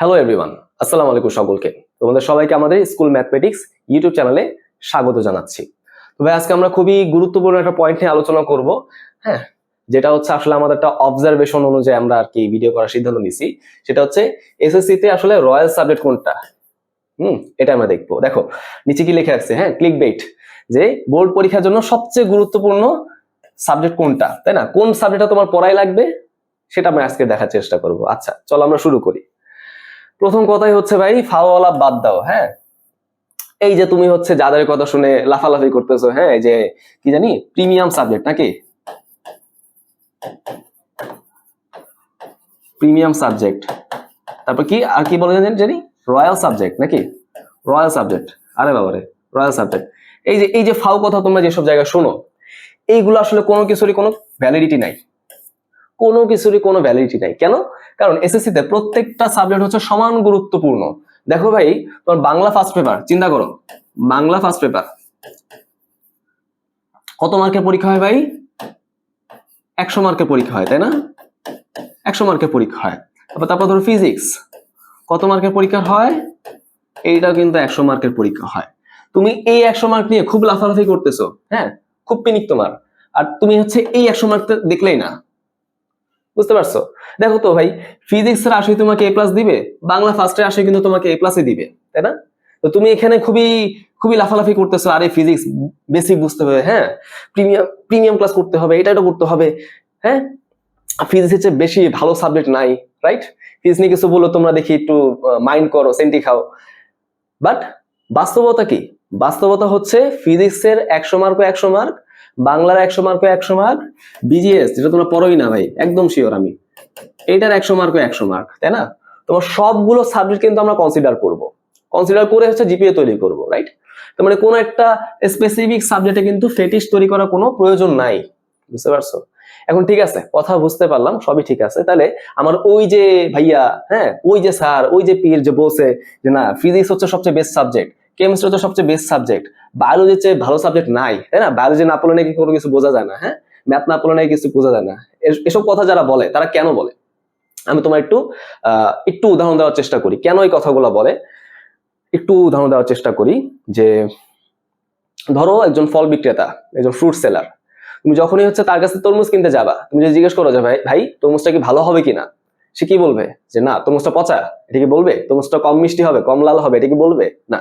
Hello everyone আসসালামু আলাইকুম সকলকে। তোমাদের সবাইকে আমাদের স্কুল ম্যাথমেটিক্স ইউটিউব চ্যানেলে স্বাগত জানাচ্ছি। তো ভাই, আজকে আমরা খুবই গুরুত্বপূর্ণ একটা পয়েন্ট নিয়ে আলোচনা করব হ্যাঁ? যেটা হচ্ছে আসলে আমাদের একটা অবজারভেশন অনুযায়ী আমরা আর কি ভিডিও করার সিদ্ধান্ত নিছি সেটা হচ্ছে এসএসসি তে আসলে রয়্যাল সাবজেক্ট কোনটা? হুম, এটা আমরা দেখব। দেখো, নিচে কি লেখা আছে? হ্যাঁ ক্লিক বেট যে বোর্ড পরীক্ষার জন্য সবচেয়ে গুরুত্বপূর্ণ সাবজেক্ট কোনটা? তাই না? কোন সাবজেক্টটা তোমার পড়াই লাগবে? সেটা আমি আজকে দেখার চেষ্টা করব। আচ্ছা চলো আমরা শুরু করি। প্রথম কথাই হচ্ছে ভাই ফাওয়ালা বাদ দাও হ্যাঁ? এই যে তুমি হচ্ছে যাদের কথা শুনে লাফালাফি করতেছো হ্যাঁ? যে, কি জানি প্রিমিয়াম সাবজেক্ট নাকি? প্রিমিয়াম সাবজেক্ট তারপর কি, আর কি বলে জানেন জানি? রয়্যাল সাবজেক্ট নাকি? রয়্যাল সাবজেক্ট আরে বাবারে রয়্যাল সাবজেক্ট এই যে এই যে ফাও কথা তোমরা যেসব জায়গায় শোনো, এইগুলো আসলে কোনো কিছুরই কোনো ভ্যালিডিটি নাই। কোনো কিছুরই কোনো ভ্যালিডিটি নাই। কেন? কারণ এসএসসি তে প্রত্যেকটা সাবজেক্ট হচ্ছে সমান গুরুত্বপূর্ণ। দেখো ভাই, তোমার বাংলা ফার্স্ট পেপার চিন্তা করো। বাংলা ফার্স্ট পেপার কত মার্কের পরীক্ষা হয় ভাই? একশো মার্কের পরীক্ষা হয়, তাই না? একশো মার্কের পরীক্ষা হয়। তারপর তারপর ধরো ফিজিক্স কত মার্কের পরীক্ষা হয়? এইটাও কিন্তু একশো মার্কের পরীক্ষা হয়। তুমি এই একশো মার্ক নিয়ে খুব লাফালাফি করতেছো হ্যাঁ? খুব পিনিক তোমার আর তুমি হচ্ছে এই একশো মার্ক দেখলেই না। বুঝতে পারছ? দেখো তো ভাই ফিজিক্স এর আসলে তোমাকে এ প্লাস দিবে, বাংলা ফার্স্টের আসে কিন্তু তোমাকে এ প্লাসই দিবে, তাই না? তো তুমি এখানে খুবই খুবই লাফালাফি করতেছো, আরে ফিজিক্স বেসিক বুঝতে হবে হ্যাঁ? প্রিমিয়াম প্রিমিয়াম ক্লাস করতে হবে এটা এটা করতে হবে হ্যাঁ? ফিজিক্স হচ্ছে বেশি ভালো সাবজেক্ট নাই রাইট ফিজিক্স নিয়ে কিছু বলো, তোমরা দেখি একটু মাইন্ড করো সেন্টি খাও। বাট বাস্তবতা কি? বাস্তবতা হচ্ছে ফিজিক্সের একশো মার্ক একশো মার্ক বাংলার একশো মার্ক একশো মার্ক বিজিএস যেটা তোমরা পড়োই না ভাই, একদম শিওর আমি। এইটার একশো মার্ক একশো মার্ক, তাই না? তোমার সবগুলো সাবজেক্ট কিন্তু আমরা কনসিডার করব। কনসিডার করে হচ্ছে জিপিএ তৈরি করব রাইট তার মানে কোনো একটা স্পেসিফিক সাবজেক্টে কিন্তু ফেটিস তৈরি করার কোনো প্রয়োজন নাই, বুঝতে পারছ? এখন ঠিক আছে, কথা বুঝতে পারলাম, সবই ঠিক আছে। তাহলে আমার ওই যে ভাইয়া হ্যাঁ ওই যে স্যার ওই যে পীর যে বলছে যে না ফিজিক্স হচ্ছে সবচেয়ে বেস্ট সাবজেক্ট কেমিস্ট্রি হচ্ছে সবচেয়ে বেস্ট সাবজেক্ট বায়োলজির চেয়ে ভালো সাবজেক্ট নাই, তাই না? বায়োলজি না পড়লে নাকি কোনো কিছু বোঝা যায় না হ্যাঁ? ম্যাথ না পড়লে নাকি কিছু বোঝা যায় না। এসব কথা যারা বলে, তারা কেন বলে? আমি তোমার একটু একটু উদাহরণ দেওয়ার চেষ্টা করি। কেন এই কথাগুলো বলে? একটু উদাহরণ দেওয়ার চেষ্টা করি যে, ধরো একজন ফল বিক্রেতা, একজন ফ্রুট সেলার তুমি যখনই হচ্ছে তার কাছে তরমুজ কিনতে যাবা, তুমি যদি জিজ্ঞেস করো যে, ভাই ভাই, তরমুজটা কি ভালো হবে কিনা? সে কি বলবে? যে না তরমুজটা পচা, এটা কি বলবে? তরমুজটা কম মিষ্টি হবে, কম লাল হবে, এটা কি বলবে? না।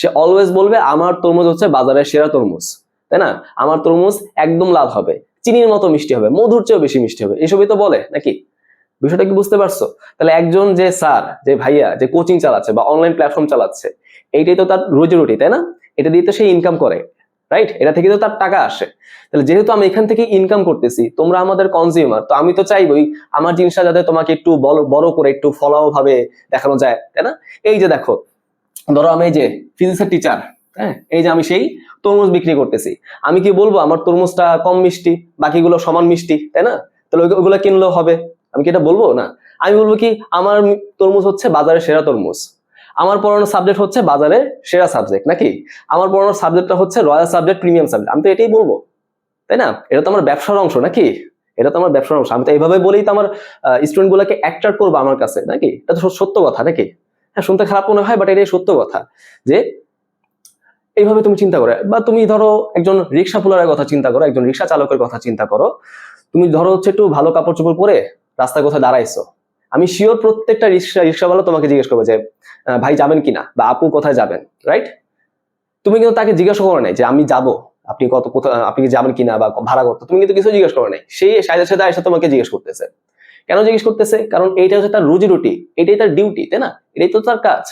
সে অলওয়েজ বলবে, আমার তরমুজ হচ্ছে বাজারের সেরা তরমুজ। তাই না? আমার তরমুজ একদম লাল হবে, চিনির মতো মিষ্টি হবে, মধুর চেয়েও বেশি মিষ্টি হবে। এসবই তো বলে, নাকি? বিষয়টা কি বুঝতে পারছ? তাহলে একজন যে স্যার যে ভাইয়া, যে কোচিং চালাচ্ছে বা অনলাইন প্ল্যাটফর্ম চালাচ্ছে, এইটাই তো তার রুজি রুটি তাই না? এটা দিয়ে তো সে ইনকাম করে। রাইট এটা থেকে তো তার টাকা আসে। তাহলে যেহেতু আমি এখান থেকে ইনকাম করতেছি, তোমরা আমাদের কনজিউমার তো আমি তো চাইবই আমার জিনিসটা যাতে তোমাকে একটু বড় করে একটু ফলাও ভাবে দেখানো যায়, তাই না? এই যে দেখো, ধরো আমি এই যে ফিজিক্সের টিচার হ্যাঁ? এই যে আমি সেই তরমুজ বিক্রি করতেছি। আমি কি বলব, আমার তরমুজটা কম মিষ্টি, বাকিগুলো সমান মিষ্টি, তাই না? তাহলে ওই- ওগুলো কিনলেও হবে। আমি কি এটা বলব? না। আমি বলব কি, আমার তরমুজ হচ্ছে বাজারের সেরা তরমুজ। আমার পড়ানোর সাবজেক্ট হচ্ছে বাজারের সেরা সাবজেক্ট নাকি? আমার পড়ানোর সাবজেক্টটা হচ্ছে রয়্যাল সাবজেক্ট প্রিমিয়াম সাবজেক্ট আমি তো এটাই বলব, তাই না? এটা তো আমার ব্যবসার অংশ, নাকি? এটা তো আমার ব্যবসার অংশ। আমি তো এইভাবে বলেই তো আমার স্টুডেন্ট গুলোকে অ্যাট্রাক্ট করব আমার কাছে, নাকি? এটা তো সত্য কথা, নাকি? হ্যাঁ শুনতে খারাপ মনে হয় বাট এটাই সত্য কথা। যে এইভাবে তুমি চিন্তা করো, বা তুমি ধরো একজন রিক্সা পুলারের কথা চিন্তা করো, একজন রিক্সা চালকের কথা চিন্তা করো। তুমি ধরো হচ্ছে একটু ভালো কাপড় চোপড় পরে রাস্তায় কোথায় দাঁড়াইছো আমি শিওর প্রত্যেকটা রিক্সা, রিক্সাওয়ালা তোমাকে জিজ্ঞেস করবে যে ভাই যাবেন কিনা? বা আপু কোথায় যাবেন? রাইট তুমি কিন্তু তাকে জিজ্ঞাসা করো নাই যে, আমি যাব। আপনি কত কোথায় আপনি কি যাবেন কিনা বা ভাড়া কত? তুমি কিন্তু কিছু জিজ্ঞেস করো নাই। সেই সাথে সাথে এসে তোমাকে জিজ্ঞেস করতেছে। কেন জিজ্ঞেস করতেছে? কারণ এইটা হচ্ছে তার রুজি রুটি। এটাই তার ডিউটি তাই না? এটাই তো তার কাজ।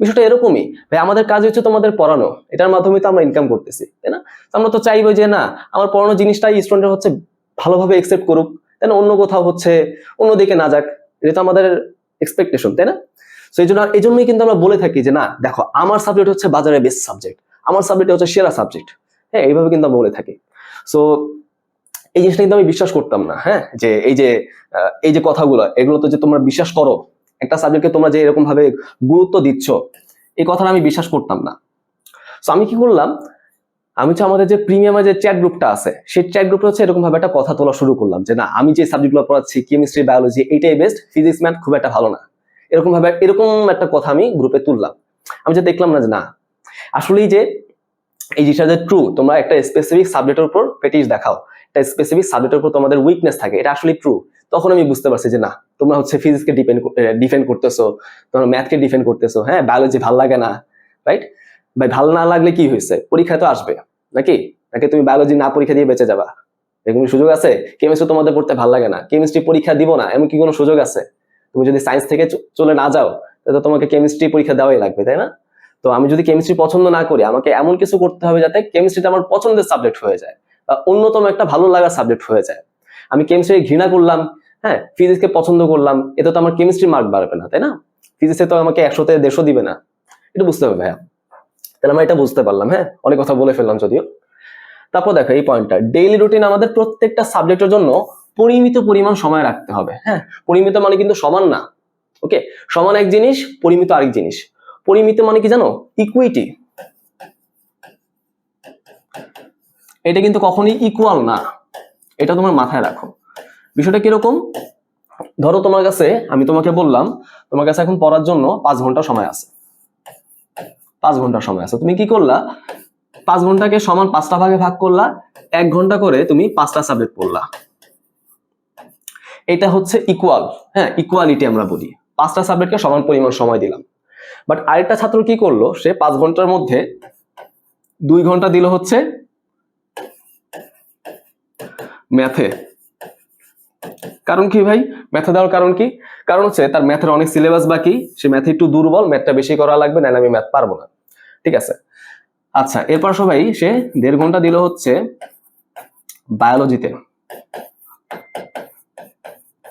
বিষয়টা এরকমই। ভাই, আমাদের কাজ হচ্ছে তোমাদের পড়ানো। এটার মাধ্যমে তো আমরা ইনকাম করতেছি, তাই না? আমরা তো চাইব যে, না, আমার পড়ানো জিনিসটাই স্টুডেন্ট হচ্ছে ভালোভাবে একসেপ্ট করুক। তাই না? অন্য কোথাও হচ্ছে, অন্যদিকে না যাক। এটা তো আমাদের এক্সপেকটেশন তাই না? তো এই জন্য এই জন্যই কিন্তু আমরা বলে থাকি যে, না, দেখো, আমার সাবজেক্ট হচ্ছে বাজারে বেস্ট সাবজেক্ট আমার সাবজেক্ট হচ্ছে সেরা সাবজেক্ট হ্যাঁ এইভাবে কিন্তু আমরা বলে থাকি। সো এই জিনিসটা কিন্তু আমি বিশ্বাস করতাম না হ্যাঁ যে এই যে এই যে কথাগুলো, এগুলো তো যে তোমরা বিশ্বাস করো, একটা সাবজেক্টকে তোমরা যে এরকম ভাবে গুরুত্ব দিচ্ছ, এই কথাটা আমি বিশ্বাস করতাম না। তো আমি কি করলাম আমি হচ্ছে আমাদের যে প্রিমিয়ামের যে চ্যাট গ্রুপটা আছে, সেই চ্যাট গ্রুপে হচ্ছে এরকম ভাবে একটা কথা তোলা শুরু করলাম যে না, আমি যে সাবজেক্টগুলো পড়াচ্ছি কেমিস্ট্রি বায়োলজি এইটাই বেস্ট ফিজিক্স ম্যাথ খুব একটা ভালো না। এরকম ভাবে, এরকম একটা কথা আমি গ্রুপে তুললাম। আমি যে দেখলাম না যে না, আসলেই যে এই জিনিসটা যে ট্রু তোমরা একটা স্পেসিফিক সাবজেক্টের উপর পেটিস দেখাও, একটা স্পেসিফিক সাবজেক্টের উপর তোমাদের উইকনেস থাকে, এটা আসলে ট্রু তখন আমি বুঝতে পারছি যে না, তোমরা হচ্ছে ফিজিক্সকে ডিপেন্ড ডিফেন্ড করতেছো, তোমরা ম্যাথকে ডিফেন্ড করতেছো হ্যাঁ বায়োলজি ভালো লাগে না রাইট ভাই, ভালো না লাগলে কি হয়েছে? পরীক্ষায় তো আসবে। নাকি? নাকি তুমি বায়োলজি না পরীক্ষা দিয়ে বেঁচে যাবা? এরকম সুযোগ আছে? কেমিস্ট্রি তোমাদের পড়তে ভালো লাগে না। কেমিস্ট্রি পরীক্ষা দিব না এমন কি কোনো সুযোগ আছে? তুমি যদি সায়েন্স থেকে চলে না যাও, তাহলে তো তোমাকে কেমিস্ট্রি পরীক্ষা দেওয়াই লাগবে, তাই না? তো আমি যদি কেমিস্ট্রি পছন্দ না করি, আমাকে এমন কিছু করতে হবে যাতে কেমিস্ট্রিটা আমার পছন্দের সাবজেক্ট হয়ে যায়, বা অন্যতম একটা ভালো লাগার সাবজেক্ট হয়ে যায়। আমি কেমিস্ট্রি ঘৃণা করলাম হ্যাঁ ফিজিক্সকে পছন্দ করলাম, এতে তো আমার কেমিস্ট্রি মার্ক বাড়বে না, তাই না? ফিজিক্সে তো আমাকে একশোতে দেড়শো দিবে না। এটা বুঝতে হবে ভাইয়া। তাহলে আমরা এটা বুঝতে পারলাম হ্যাঁ? অনেক কথা বলে ফেললাম যদিও। তারপর দেখো এই পয়েন্টটা ডেইলি রুটিন আমাদের প্রত্যেকটা সাবজেক্টের জন্য পরিমিত পরিমাণ সময় রাখতে হবে হ্যাঁ? পরিমিত মানে কিন্তু সমান না ওকে সমান এক জিনিস, পরিমিত আরেক জিনিস। পরিমিত মানে কি জানো? ইকুইটি এটা কিন্তু কখনোই ইকুয়াল না, এটা তোমার মাথায় রাখো। বিষয়টা কীরকম? ধরো তোমার কাছে, আমি তোমাকে বললাম, তোমার কাছে এখন পড়ার জন্য পাঁচ ঘণ্টা সময় আছে। পাঁচ ঘণ্টা সময় আছে। তুমি কি করলা? পাঁচ ঘন্টাকে সমান পাঁচটা ভাগে ভাগ করলা, এক ঘণ্টা করে তুমি পাঁচটা সাবজেক্ট পড়লা। এটা হচ্ছে ইকুয়াল হ্যাঁ ইকুয়ালিটি আমরা বলি। পাঁচটা সাবজেক্টকে সমান পরিমাণ সময় দিলাম। বাট আরেকটা ছাত্র কি করল? সে পাঁচ ঘণ্টার মধ্যে দুই ঘণ্টা দিল হচ্ছে ম্যাথে কারণ কি ভাই? ম্যাথে দেওয়ার কারণ কি? কারণ হচ্ছে তার ম্যাথের অনেক সিলেবাস বাকি, সে ম্যাথে একটু দুর্বল ম্যাথটা বেশি করা লাগবে, নাহলে আমি ম্যাথ পারব না। ঠিক আছে? আচ্ছা এরপর সবাই সে দেড় ঘণ্টা দিল হচ্ছে বায়োলজিতে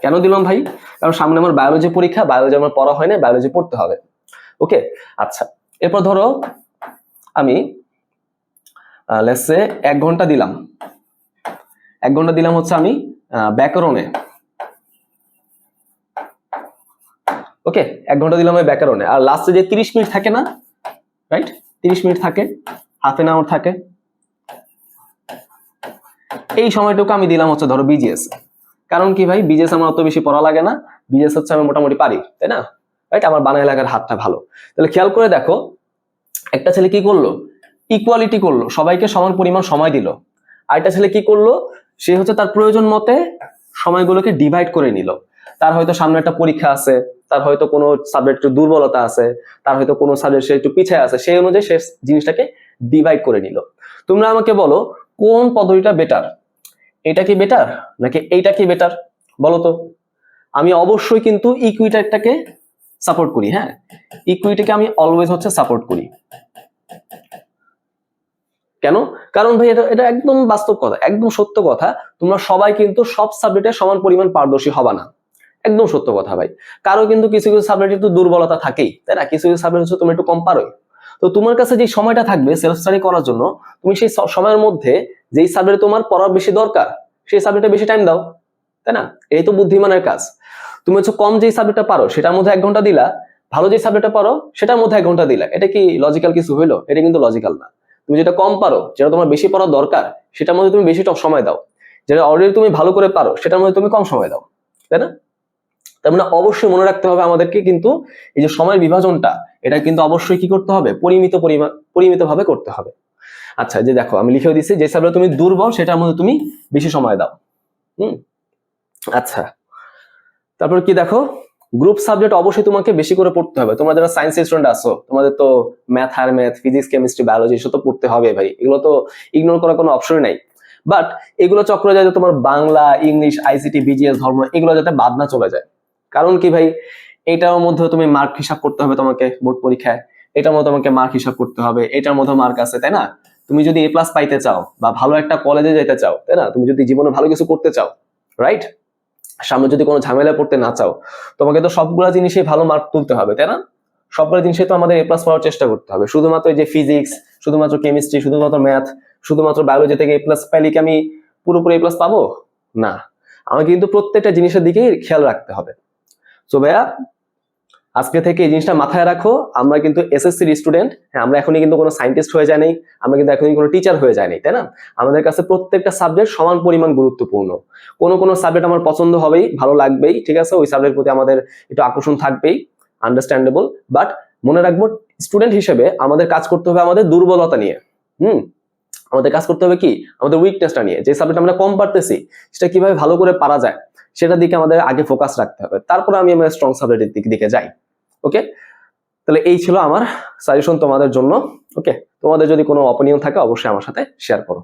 কেন দিলাম ভাই? কারণ সামনে আমার বায়োলজি পরীক্ষা বায়োলজি আমার পড়া হয় না বায়োলজি পড়তে হবে। ওকে আচ্ছা এরপর ধরো আমি লেসে এক ঘণ্টা দিলাম। এক ঘণ্টা দিলাম হচ্ছে আমি ব্যাকরণে। ওকে এক ঘণ্টা দিলাম ব্যাকরণে। আর লাস্টে যে তিরিশ মিনিট থাকে না রাইট তিরিশ মিনিট থাকে হাফ এন আওয়ার থাকে। এই সময়টুকু আমি দিলাম হচ্ছে ধরো বিজিএস কারণ কি ভাই বিজিএস আমার অত বেশি পড়া লাগে না। বিজিএস হচ্ছে আমি মোটামুটি পারি, তাই না? রাইট আমার বানায় লাগার হাতটা ভালো। তাহলে খেয়াল করে দেখো, একটা ছেলে কি করল? ইকুয়ালিটি করল, সবাইকে সমান পরিমাণ সময় দিল। আরেকটা ছেলে কি করল? সে হচ্ছে তার প্রয়োজন মতে সময়গুলোকে ডিভাইড করে নিল। তার হয়তো সামনে একটা পরীক্ষা আছে তার হয়তো কোনো সাবজেক্ট একটু দুর্বলতা আছে, তার হয়তো কোনো সাবজেক্ট সে একটু পিছিয়ে আছে, সেই অনুযায়ী সে জিনিসটাকে ডিভাইড করে নিল। তোমরা আমাকে বলো, কোন পদ্ধতিটা বেটার এটা কি বেটার নাকি এইটা কি বেটার বলো তো। আমি অবশ্যই কিন্তু ইকুইটারটাকে সাপোর্ট করি হ্যাঁ? ইকুইটিকে আমি অলওয়েজ হচ্ছে সাপোর্ট করি। কেন? কারণ ভাই, এটা এটা একদম বাস্তব কথা, একদম সত্য কথা। তোমরা সবাই কিন্তু সব সাবজেক্টে সমান পরিমাণ পারদর্শী হবা না। একদম সত্য কথা ভাই। কারও কিন্তু কিছু কিছু সাবজেক্টে একটু দুর্বলতা থাকেই, তাই না? কিছু কিছু সাবজেক্ট তুমি একটু কম পারোই। তো তোমার কাছে যে সময়টা থাকবে সেলফ স্টাডি করার জন্য, তুমি সেই সময়ের মধ্যে যেই সাবজেক্টে তোমার পড়ার বেশি দরকার, সেই সাবজেক্টে বেশি টাইম দাও, তাই না? এই তো বুদ্ধিমানের কাজ। তুমি হচ্ছে কম যেই সাবজেক্টটা পারো, সেটার মধ্যে এক ঘণ্টা দিলা, ভালো যে সাবজেক্টটা পারো, সেটার মধ্যে এক ঘণ্টা দিলা। এটা কি লজিক্যাল কিছু হইল? এটা কিন্তু লজিক্যাল না। তুমি যেটা কম পারো, যেটা তোমার বেশি পড়ার দরকার, সেটার মধ্যে তুমি বেশি সময় দাও। যেটা অলরেডি তুমি ভালো করে পারো, সেটার মধ্যে তুমি কম সময় দাও, তাই না? তার মানে অবশ্যই মনে রাখতে হবে আমাদেরকে কিন্তু এই যে সময়ের বিভাজনটা, এটা কিন্তু অবশ্যই কি করতে হবে? পরিমিত পরিমাণ পরিমিত ভাবে করতে হবে। আচ্ছা যে দেখো, আমি লিখেও দিচ্ছি, যে সাবজেক্ট তুমি দুর্বল, সেটার মধ্যে তুমি বেশি সময় দাও। হুম? আচ্ছা। তারপর কি দেখো? গ্রুপ সাবজেক্ট অবশ্যই তোমাকে বেশি করে পড়তে হবে। তোমরা যারা সায়েন্স স্টুডেন্ট আছো, তোমাদের তো ম্যাথ আর ম্যাথ ফিজিক্স কেমিস্ট্রি বায়োলজি এসব তো পড়তে হবে ভাই। এগুলো তো ইগনোর করার কোনো অপশনই নাই। বাট এগুলো চক্র যাতে তোমার বাংলা, ইংলিশ আইসিটি বিজিএস ধর্ম, এগুলো যাতে বাদ না চলে যায়। কারণ কি ভাই? এটার মধ্যে তুমি মার্ক হিসাব করতে হবে তোমাকে বোর্ড পরীক্ষায়। এটার মধ্যে তোমাকে মার্ক হিসাব করতে হবে। এটার মধ্যে মার্ক আছে, তাই না? তুমি যদি এ প্লাস পাইতে চাও বা ভালো একটা কলেজে যেতে চাও, তাই না? তুমি যদি জীবনে ভালো কিছু করতে চাও রাইট সামনে যদি কোনো ঝামেলা পড়তে না চাও, তোমাকে তো সবগুলা জিনিসে ভালো মার্ক তুলতে হবে, তাই না? সবগুলো জিনিসে তো আমাদের এ প্লাস পাওয়ার চেষ্টা করতে হবে। শুধুমাত্র এই যে ফিজিক্স শুধুমাত্র কেমিস্ট্রি শুধুমাত্র ম্যাথ শুধুমাত্র বায়োলজি থেকে এ প্লাস পাইলে কি আমি পুরোপুরি এ প্লাস পাবো? না। আমাকে কিন্তু প্রত্যেকটা জিনিসের দিকেই খেয়াল রাখতে হবে। সো ভাইয়া, আজকে থেকে এই জিনিসটা মাথায় রাখো, আমরা কিন্তু এসএসসির স্টুডেন্ট হ্যাঁ আমরা এখনই কিন্তু কোনো সায়েন্টিস্ট হয়ে যায়নি আমরা কিন্তু এখনই কোনো টিচার হয়ে যায়নি তাই না? আমাদের কাছে প্রত্যেকটা সাবজেক্ট সমান পরিমাণ গুরুত্বপূর্ণ। কোনো কোনো সাবজেক্ট আমার পছন্দ হবেই, ভালো লাগবেই, ঠিক আছে? ওই সাবজেক্ট প্রতি আমাদের একটু আকর্ষণ থাকবেই আন্ডারস্ট্যান্ডেবল বাট মনে রাখব স্টুডেন্ট হিসেবে আমাদের কাজ করতে হবে আমাদের দুর্বলতা নিয়ে, হুম? আমাদের কাজ করতে হবে কি? আমাদের উইকনেসটা নিয়ে, যে সাবজেক্ট আমরা কম পারতেছি, সেটা কীভাবে ভালো করে পারা যায়? সেটার দিকে আমাদের আগে ফোকাস রাখতে হবে। তারপর আমি আমার স্ট্রং সাবজেক্টের দিক, দিকে যাই। ওকে তাহলে এই ছিল আমার সাজেশন তোমাদের জন্য। ওকে তোমাদের যদি কোনো অপিনিয়ন থাকে, অবশ্যই আমার সাথে শেয়ার করো।